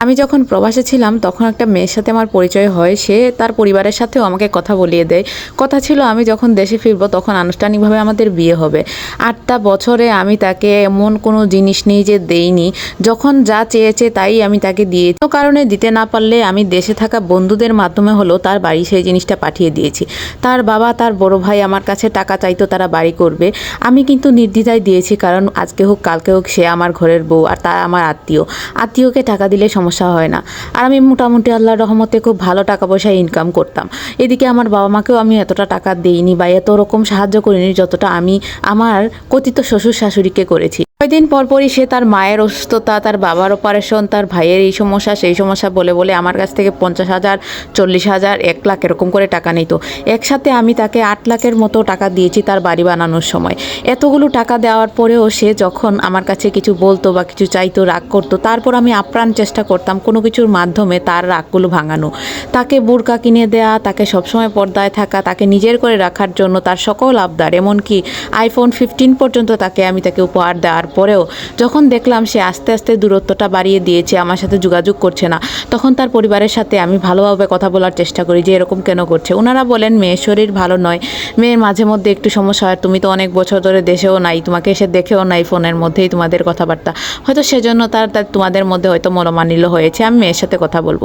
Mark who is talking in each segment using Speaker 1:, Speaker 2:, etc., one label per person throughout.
Speaker 1: আমি যখন প্রবাসে ছিলাম, তখন একটা মেয়ের সাথে আমার পরিচয় হয়। সে তার পরিবারের সাথেও আমাকে কথা বলিয়ে দেয়। কথা ছিল, আমি যখন দেশে ফিরবো, তখন আনুষ্ঠানিকভাবে আমাদের বিয়ে হবে। আটটা বছরে আমি তাকে এমন কোনো জিনিস নেই যে দেইনি। যখন যা চেয়েছে, তাই আমি তাকে দিয়ে কোনো কারণে দিতে না পারলে আমি দেশে থাকা বন্ধুদের মাধ্যমে হলেও তার বাড়ি সেই জিনিসটা পাঠিয়ে দিয়েছি। তার বাবা, তার বড় ভাই আমার কাছে টাকা চাইতো, তারা বাড়ি করবে। আমি কিন্তু নির্দ্বিধায় দিয়েছি, কারণ আজকে হোক, কালকে হোক, সে আমার ঘরের বউ আর তার আমার আত্মীয়। আত্মীয়কে টাকা দিলে সমস্যা হয় না। আর আমি মোটামুটি আল্লাহর রহমতে খুব ভালো টাকা পয়সা ইনকাম করতাম। এদিকে আমার বাবা মাকেও আমি এতটা টাকা দেইনি বা এত রকম সাহায্য করিনি যতটা আমি আমার কথিত শ্বশুর শাশুড়িকে করেছি। কয়দিন পরপরই সে তার মায়ের অসুস্থতা, তার বাবার অপারেশন তার ভাইয়ের এই সমস্যা, সেই সমস্যা বলে বলে আমার কাছ থেকে পঞ্চাশ হাজার, চল্লিশ হাজার, এক লাখ এরকম করে টাকা নিত। একসাথে আমি তাকে আট লাখের মতো টাকা দিয়েছি তার বাড়ি বানানোর সময়। এতগুলো টাকা দেওয়ার পরেও সে যখন আমার কাছে কিছু বলতো বা কিছু চাইতো, রাগ করতো, তারপর আমি আপ্রাণ চেষ্টা করতাম কোনো কিছুর মাধ্যমে তার রাগগুলো ভাঙানো। তাকে বোরকা কিনে দেয়া, তাকে সবসময় পর্দায় থাকা, তাকে নিজের করে রাখার জন্য তার সকল আবদার, এমনকি আইফোন ফিফটিন পর্যন্ত তাকে আমি তাকে উপহার দেওয়ার পরেও যখন দেখলাম সে আস্তে আস্তে দূরত্বটা বাড়িয়ে দিয়েছে, আমার সাথে যোগাযোগ করছে না, তখন তার পরিবারের সাথে আমি ভালোভাবে কথা বলার চেষ্টা করি যে এরকম কেন করছে। ওনারা বলেন, মেয়ের শরীর ভালো নয়। মেয়ের মাঝে মধ্যে একটু সমস্যা হয়। তুমি তো অনেক বছর ধরে দেশেও নাই, তোমাকে এসে দেখেও নাই ফোনের মধ্যেই তোমাদের কথাবার্তা। হয়তো সেজন্য তার তোমাদের মধ্যে হয়তো মনোমানিল্য হয়েছে। আমি মেয়ের সাথে কথা বলব।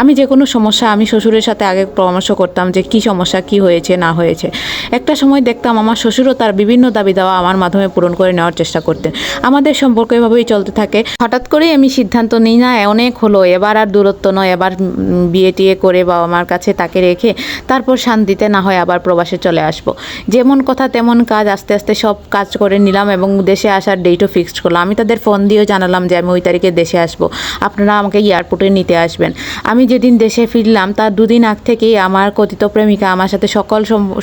Speaker 1: আমি যে কোনো সমস্যা, আমি শ্বশুরের সাথে আগে পরামর্শ করতাম যে কী সমস্যা, কী হয়েছে, না হয়েছে। একটা সময় দেখতাম আমার শ্বশুরও তার বিভিন্ন দাবি দেওয়া আমার মাধ্যমে পূরণ করে নেওয়ার চেষ্টা করতেন। আমাদের সম্পর্ক এভাবেই চলতে থাকে। হঠাৎ করেই আমি সিদ্ধান্ত নিই, না, অনেক হলো, এবার আর দূরত্ব নয়, এবার বিয়ে টিয়ে করে বাবা মার কাছে তাকে রেখে তারপর শান্তিতে না হয় আবার প্রবাসে চলে আসব। যেমন কথা, তেমন কাজ, আস্তে আস্তে সব কাজ করে নিলাম এবং দেশে আসার ডেটও ফিক্সড করলাম। আমি তাদের ফোন দিয়েও জানালাম যে, আমি ওই তারিখে দেশে আসব। আপনারা আমাকে এয়ারপোর্টে নিতে আসবেন। আমি যেদিন দেশে ফিরলাম, তার দুদিন আগ থেকেই আমার কথিত প্রেমিকা আমার সাথে সকল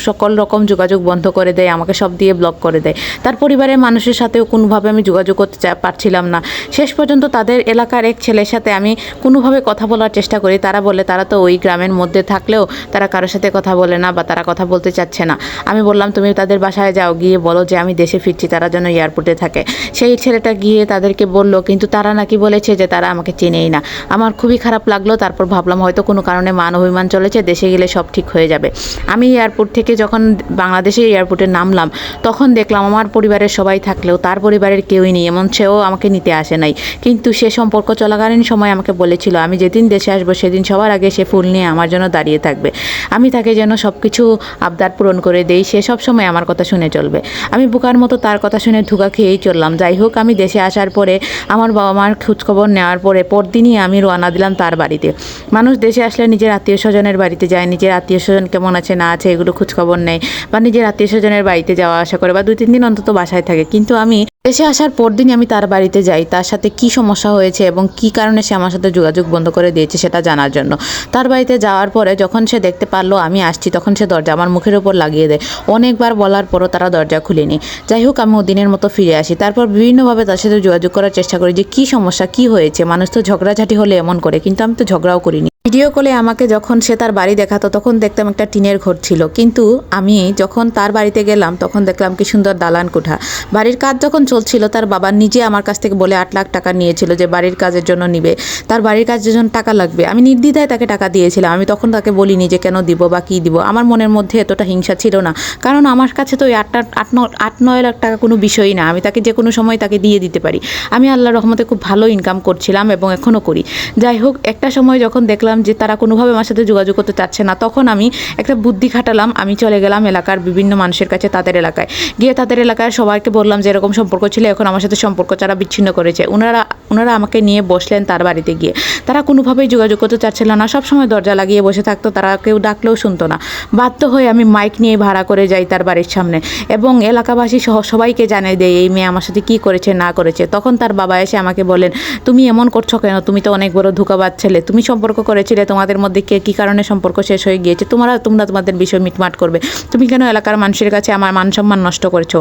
Speaker 1: সকল রকম যোগাযোগ বন্ধ করে দেয়, আমাকে সব দিয়ে ব্লক করে দেয়। তার পরিবারের মানুষের সাথেও কোনোভাবে আমি যোগাযোগ করতে পারছিলাম না। শেষ পর্যন্ত তাদের এলাকার এক ছেলের সাথে আমি কোনোভাবে কথা বলার চেষ্টা করি। তারা বলে, তারা তো ওই গ্রামের মধ্যে থাকলেও তারা কারোর সাথে কথা বলে না বা তারা কথা বলতে চাচ্ছে না। আমি বললাম, তুমি তাদের বাসায় যাও, গিয়ে বলো যে আমি দেশে ফিরছি, তারা যেন এয়ারপোর্টে থাকে। সেই ছেলেটা গিয়ে তাদেরকে বলল, কিন্তু তারা নাকি বলেছে যে তারা আমাকে চেনেই না। আমার খুবই খারাপ লাগল, তারপর ভাবলাম, হয়তো কোনো কারণে মান অভিমান চলেছে, দেশে গেলে সব ঠিক হয়ে যাবে। আমি এয়ারপোর্ট থেকে যখন বাংলাদেশে এয়ারপোর্টে নামলাম, তখন দেখলাম, আমার পরিবারের সবাই থাকলেও, তার পরিবারের কেউই নেই, এমন সেও আমাকে নিতে আসে নাই। কিন্তু সে সম্পর্ক চলাকালীন সময় আমাকে বলেছিল, আমি যেদিন দেশে আসব, সেদিন সবার আগে সে ফুল নিয়ে আমার জন্য দাঁড়িয়ে থাকবে। আমি তাকে যেন সব কিছু আবদার পূরণ করে দেই, সে সব সময় আমার কথা শুনে চলবে। আমি বোকার মতো তার কথা শুনে ধোকা খেয়েই চললাম। যাই হোক, আমি দেশে আসার পরে, আমার বাবা মার খোঁজখবর নেওয়ার পরে, পরদিনই আমি রওনা দিলাম তার বাড়িতে। মানুষ দেশে আসলে নিজের আত্মীয় স্বজনের বাড়িতে যায়, নিজের আত্মীয় স্বজন কেমন আছে, না আছে, এগুলো খোঁজখবর নেয়, বা নিজের আত্মীয় স্বজনের বাড়িতে যাওয়া আসা করে, বা দুই তিন দিন অন্তত বাসায় থাকে। কিন্তু আমি দেশে আসার পরদিনই আমি তার বাড়িতে যাই, তার সাথে কি সমস্যা হয়েছে এবং কি কারণে সে আমার সাথে যোগাযোগ বন্ধ করে দিয়েছে সেটা জানার জন্য। তার বাড়িতে যাওয়ার পরে যখন সে দেখতে পারল আমি আসছি, তখন সে দরজা আমার মুখের উপর লাগিয়ে দেয়। অনেকবার বলার পরও তারা দরজা খুলেনি। যাই হোক আমি ওদিনের মতো ফিরে আসি। তারপর বিভিন্নভাবে তার সাথে যোগাযোগ করার চেষ্টা করি যে কি সমস্যা, কি হয়েছে? মানুষ তো ঝগড়াঝাটি হলে এমন করে, কিন্তু আমি তো ঝগড়াও করিনি। ভিডিও কলে আমাকে যখন সে তার বাড়ি দেখাতো, তখন দেখতাম একটা টিনের ঘর ছিল। কিন্তু আমি যখন তার বাড়িতে গেলাম, তখন দেখলাম কি সুন্দর দালান কোঠা। বাড়ির কাজ যখন চলছিল, তার বাবা নিজে আমার কাছ থেকে বলে আট লাখ টাকা নিয়েছিল যে বাড়ির কাজের জন্য নিবে। তার বাড়ির কাজের জন্য টাকা লাগবে। আমি নির্দ্বিধায় তাকে টাকা দিয়েছিলাম। আমি তখন তাকে বলিনি যে কেন দিব বা কী দিব। আমার মনের মধ্যে এতটা হিংসা ছিল না। কারণ আমার কাছে তো ওই আট ন, আট নয় লাখ টাকা কোনো বিষয়ই না। আমি তাকে যে কোনো সময় তাকে দিয়ে দিতে পারি। আমি আল্লাহর রহমতে খুব ভালো ইনকাম করছিলাম এবং এখনও করি। যাই হোক, একটা সময় যখন দেখলাম যে তারা কোনোভাবে আমার সাথে যোগাযোগ করতে চাচ্ছে না, তখন আমি একটা বুদ্ধি খাটালাম। আমি চলে গেলাম এলাকার বিভিন্ন মানুষের কাছে তাদের এলাকায়। গিয়ে তাদের এলাকায় সবাইকে বললাম যে এরকম সম্পর্ক ছিল এখন আমার সাথে সম্পর্ক তারা বিচ্ছিন্ন করেছে। ওনারা ওনারা আমাকে নিয়ে বসলেন তার বাড়িতে গিয়ে। তারা কোনোভাবেই যোগাযোগ করতে চাচ্ছিল না সব সময় দরজা লাগিয়ে বসে থাকতো, তারা কেউ ডাকলেও শুনতো না। বাধ্য হয়ে আমি মাইক নিয়ে ভাড়া করে যাই তার বাড়ির সামনে এবং এলাকাবাসী সহ সবাইকে জানিয়ে দেয় এই মেয়ে আমার সাথে কী করেছে, না করেছে? তখন তার বাবা এসে আমাকে বলেন তুমি এমন করছ কেন? তুমি তো অনেক বড় ধোকাবাজ ছেলে। তুমি সম্পর্ক করেছিলে, তোমাদের মধ্যে কে কী কারণে সম্পর্ক শেষ হয়ে গিয়েছে? তোমরা তোমরা তোমাদের বিষয় মিটমাট করবে। তুমি কেন এলাকার মানুষের কাছে আমার মান সম্মান নষ্ট করেছ?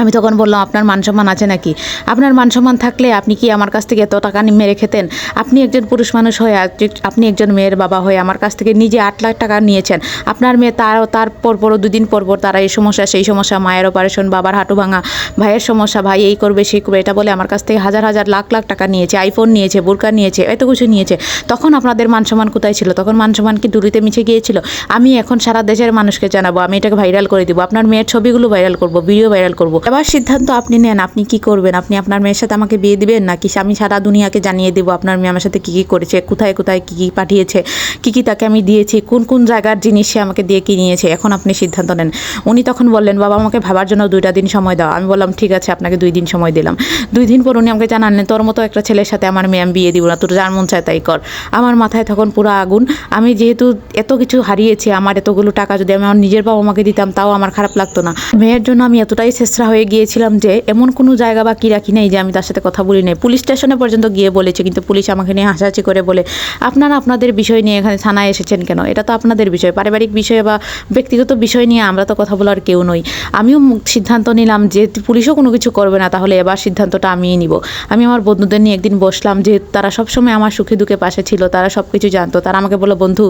Speaker 1: আমি তখন বললাম, আপনার মান সম্মান আছে নাকি? আপনার মান সম্মান থাকলে আপনি কি আমার কাছ থেকে এত টাকা মেরে খেতেন? আপনি একজন পুরুষ মানুষ হয়ে, আপনি একজন মেয়ের বাবা হয়ে আমার কাছ থেকে নিজে আট লাখ টাকা নিয়েছেন। আপনার মেয়ে তার তার পর পর দুদিন পর পর তারা এই সমস্যা, সেই সমস্যা, মায়ের অপারেশন বাবার হাঁটু ভাঙা, ভাইয়ের সমস্যা, ভাই এই করবে, সেই করবে, এটা বলে আমার কাছ থেকে হাজার হাজার, লাখ লাখ টাকা নিয়েছে আইফোন নিয়েছে, বোরকা নিয়েছে, এত কিছু নিয়েছে। তখন আপনাদের মান সম্মান কোথায় ছিল? তখন মান সম্মান কি দূরিতে মিছে গিয়েছিল? আমি এখন সারা দেশের মানুষকে জানাব, আমি এটাকে ভাইরাল করে দিব। আপনার মেয়ের ছবিগুলো ভাইরাল করব ভিডিও ভাইরাল করব। এবার সিদ্ধান্ত আপনি নেন, আপনি কি করবেন? আপনি আপনার মেয়ের সাথে আমাকে বিয়ে দিবেন নাকি আমি সারা দুনিয়াকে জানিয়ে দেবো আপনার মেয়ে আমার সাথে কী কী করেছে, কোথায় কোথায় কী কী পাঠিয়েছে, কী কী তাকে আমি দিয়েছি, কোন কোন জায়গার জিনিস সে আমাকে দিয়ে কি নিয়েছে? এখন আপনি সিদ্ধান্ত নেন। উনি তখন বললেন, বাবা, আমাকে ভাবার জন্য দুইটা দিন সময় দাও। আমি বললাম, ঠিক আছে, আপনাকে দুই দিন সময় দিলাম। দুই দিন পর উনি আমাকে জানালেন তোর মতো একটা ছেলের সাথে আমার মেয়ে আমি বিয়ে দিব না, তোর যার মন চায় তাই কর। আমার মাথায় তখন পুরো আগুন। আমি যেহেতু এত কিছু হারিয়েছি, আমার এতগুলো টাকা যদি আমি আমার নিজের বাবা মাকে দিতাম, তাও আমার খারাপ লাগতো না। মেয়ের জন্য আমি এতটাই চেষ্টা হয়ে গিয়েছিলাম যে এমন কোনো জায়গা বা কি রাখি নাই যে আমি তার সাথে কথা বলি নাই। পুলিশ স্টেশনে পর্যন্ত গিয়ে বলেছে, কিন্তু পুলিশ আমাকে নিয়ে হাসাহাসি করে বলে, আপনারা আপনাদের বিষয় নিয়ে এখানে থানায় এসেছেন কেন? এটা তো আপনাদের বিষয়, পারিবারিক বিষয় বা ব্যক্তিগত বিষয় নিয়ে আমরা তো কথা বলার কেউ নই। আমিও সিদ্ধান্ত নিলাম যে পুলিশও কোনো কিছু করবে না, তাহলে এবার সিদ্ধান্তটা আমিই নিব। আমি আমার বন্ধুদের নিয়ে একদিন বসলাম যে তারা সবসময় আমার সুখে দুঃখে পাশে ছিল, তারা সব কিছু জানতো। তারা আমাকে বলল, বন্ধু,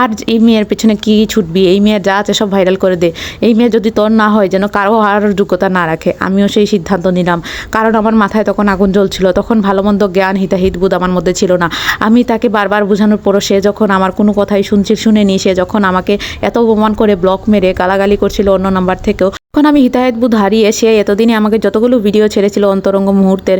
Speaker 1: আর এই মেয়ের পেছনে কী ছুটবি? এই মেয়ের যা আছে সব ভাইরাল করে দে। এই মেয়ে যদি তোর না হয়, যেন কারও আর যোগ্যতা না রাখে। আমিও সেই সিদ্ধান্ত নিলাম। কারণ আমার মাথায় তখন আগুন জ্বলছিল। তখন ভালো মন্দ জ্ঞান, হিতাহিত বোধ আমার মধ্যে ছিল না। আমি তাকে বারবার বোঝানোর পরও সে যখন আমার কোনো কথাই শুনছিল, শুনেনি, সে যখন আমাকে এত অপমান করে ব্লক মেরে গালাগালি করছিল অন্য নাম্বার থেকেও, তখন আমি হিতায়ত বুধ হারিয়ে সে এতদিনে আমাকে যতগুলো ভিডিও ছেড়েছিল অন্তরঙ্গ মুহূর্তের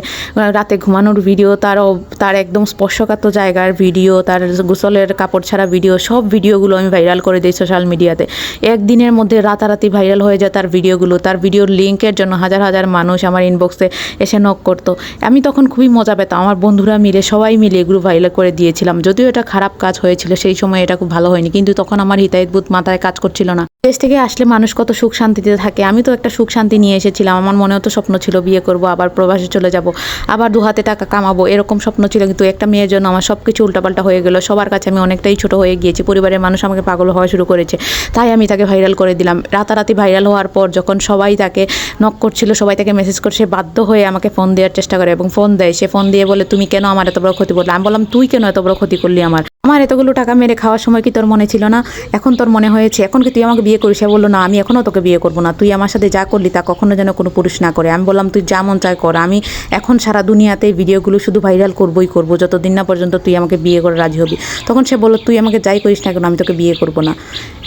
Speaker 1: রাতে ঘুমানোর ভিডিও তার তার একদম স্পর্শকাতর জায়গার ভিডিও তার গোসলের কাপড় ছাড়া ভিডিও সব ভিডিওগুলো আমি ভাইরাল করে দিই সোশ্যাল মিডিয়াতে একদিনের মধ্যে রাতারাতি ভাইরাল হয়ে যায় তার ভিডিওগুলো তার ভিডিওর লিঙ্কের জন্য হাজার হাজার মানুষ আমার ইনবক্সে এসে নক করতো। আমি তখন খুবই মজা পেতাম। আমার বন্ধুরা মিলে, সবাই মিলে এগুলো ভাইরাল করে দিয়েছিলাম। যদিও এটা খারাপ কাজ হয়েছিল, সেই সময় এটা খুব ভালো হয়নি। কিন্তু তখন আমার হিতায়ত বুধ মাথায় কাজ করছিল না। দেশ থেকে আসলে মানুষ কত সুখ শান্তিতে থাকে। আমি তো একটা সুখ শান্তি নিয়ে এসেছিলাম। আমার মনেও তো স্বপ্ন ছিল বিয়ে করব, আবার প্রবাসে চলে যাব, আবার দু হাতে টাকা কামাবো, এরকম স্বপ্ন ছিল। কিন্তু একটা মেয়ের জন্য আমার সব কিছু উল্টাপাল্টা হয়ে গেল। সবার কাছে আমি অনেকটাই ছোট হয়ে গিয়েছি। পরিবারের মানুষ আমাকে পাগল হওয়া শুরু করেছে। তাই আমি তাকে ভাইরাল করে দিলাম। রাতারাতি ভাইরাল হওয়ার পর যখন সবাই তাকে নক করছিল, সবাই তাকে মেসেজ করছে বাধ্য হয়ে আমাকে ফোন দেওয়ার চেষ্টা করে এবং ফোন দেয়। সে ফোন দিয়ে বলে, তুমি কেন আমার এত বড় ক্ষতি করলে? আমি বললাম, তুই কেন এত বড় ক্ষতি করলি আমার? আমার এতগুলো টাকা মেরে খাওয়ার সময় কি তোর মনে ছিল না? এখন তোর মনে হয়েছে, এখন কি তুই আমাকে বিয়ে করিস? সে বলল, না, আমি এখনও তোকে বিয়ে করব না। তুই আমার সাথে যা করলি তা কখনো যেন কোনো পুরুষ না করে। আমি বললাম, তুই যা মন চায় কর। আমি এখন সারা দুনিয়াতে ভিডিওগুলো শুধু ভাইরাল করবই করব। যতদিন না পর্যন্ত তুই আমাকে বিয়ে করে রাজি হবি। তখন সে বলল, তুই আমাকে যাই করিস না কেন, আমি তোকে বিয়ে করব না।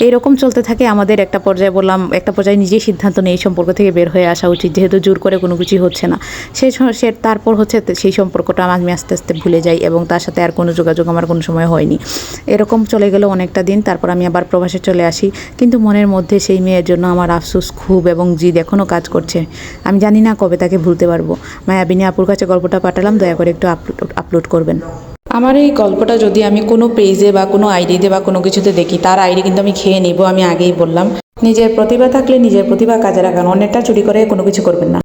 Speaker 1: এইরকম চলতে থাকে আমাদের একটা পর্যায়ে বললাম, একটা পর্যায়ে নিজেই সিদ্ধান্ত নেই সম্পর্ক থেকে বের হয়ে আসা উচিত, যেহেতু জোর করে কোনো কিছুই হচ্ছে না। সেই সে তারপর হচ্ছে সেই সম্পর্কটা আমি আস্তে আস্তে ভুলে যাই এবং তার সাথে আর কোনো যোগাযোগ আমার কোনো সময় হয়নি। এরকম চলে গেল অনেকটা দিন, তারপর আমি আবার প্রবাসে চলে আসি। কিন্তু মনের মধ্যে সেই মেয়ের জন্য আমার আফসোস খুব এবং জিদ এখনও কাজ করছে। আমি জানি না কবে তাকে ভুলতে পারব। মায়াবিনী আপুর কাছে গল্পটা পাঠালাম, দয়া করে একটু আপলোড আপলোড করবেন।
Speaker 2: আমার এই গল্পটা যদি আমি কোনো পেজে বা কোনো আইডিতে বা কোনো কিছুতে দেখি, তার আইডি কিন্তু আমি খেয়ে নিব, আমি আগেই বললাম। নিজের প্রতিভা থাকলে নিজের প্রতিভা কাজে রাখান অন্যেরটা চুরি করে কোনো কিছু করবেন না।